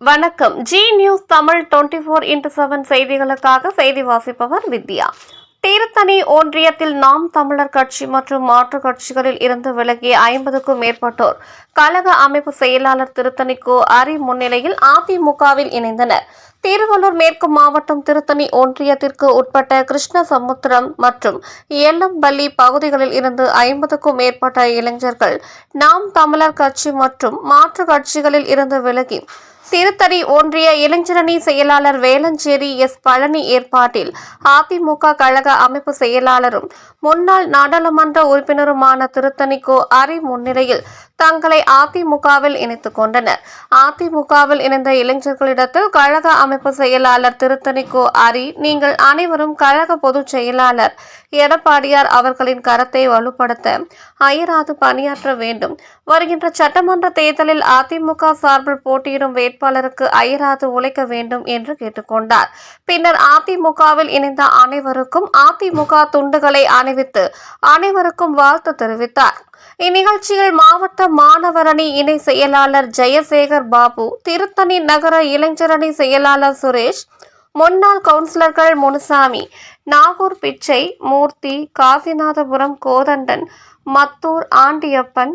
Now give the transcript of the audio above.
வணக்கம். Zee News Tamil twenty four into seven செய்திகளுக்காக செய்தி வாசிப்பவர் வித்யா. தீர்த்தணி ஒன்றியத்தில் நாம் தமிழர் கட்சி மற்றும் மாற்றுக் கட்சிகளில் இருந்து விலகிய ஐம்பதுக்கும் மேற்பட்டோர் கழக அமைப்பு செயலாளர் திருத்தணிக்கு அரி முன்னிலையில் அதிமுகவில் இணைந்தனர். திருவள்ளூர் மேற்கு மாவட்டம் திருத்தணி ஒன்றியத்திற்கு உட்பட்ட கிருஷ்ணசமுத்திரம் மற்றும் எல்லம்பள்ளி பகுதிகளில் இருந்து ஐம்பதுக்கும் மேற்பட்ட இளைஞர்கள் நாம் தமிழர் கட்சி மற்றும் மாற்றுக் கட்சிகளில் இருந்து விலகி திருத்தணி ஒன்றிய இளைஞரணி செயலாளர் வேலஞ்சேரி எஸ் பழனி ஏற்பாட்டில் அதிமுக கழக அமைப்பு செயலாளரும் முன்னாள் நாடாளுமன்ற உறுப்பினருமான திருத்தணிக்கோ அரி முன்னிலையில் தங்களை அதிமுகவில் இணைத்துக் கொண்டனர். அதிமுகவில் இணைந்த இளைஞர்களிடத்தில் கழக அமைப்பு செயலாளர் திருத்தணிக்கோ அரி நீங்கள் அனைவரும் கழக பொதுச் செயலாளர் எடப்பாடியார் அவர்களின் கரத்தை வலுப்படுத்த அயராது பணியாற்ற வேண்டும். வருகின்ற சட்டமன்ற தேர்தலில் அதிமுக சார்பில் போட்டியிடும் வேட்பாளருக்கு அயராது உழைக்க வேண்டும் என்று கேட்டுக்கொண்டார். பின்னர் அதிமுகவில் இணைந்த அனைவருக்கும் அதிமுக துண்டுகளை அணிவித்து அனைவருக்கும் வாழ்த்து தெரிவித்தார். இந்நிகழ்ச்சியில் மாவட்ட மாணவரணி இணை செயலாளர் ஜெயசேகர் பாபு திருத்தணி நகர இளைஞரணி செயலாளர் சுரேஷ் முன்னாள் கவுன்சிலர்கள் முனுசாமி நாகூர் பிச்சை மூர்த்தி காசிநாதபுரம் கோதண்டன் மத்தூர் ஆண்டியப்பன்